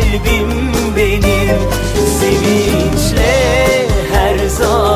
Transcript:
kalbim benim. Sevinçle her zaman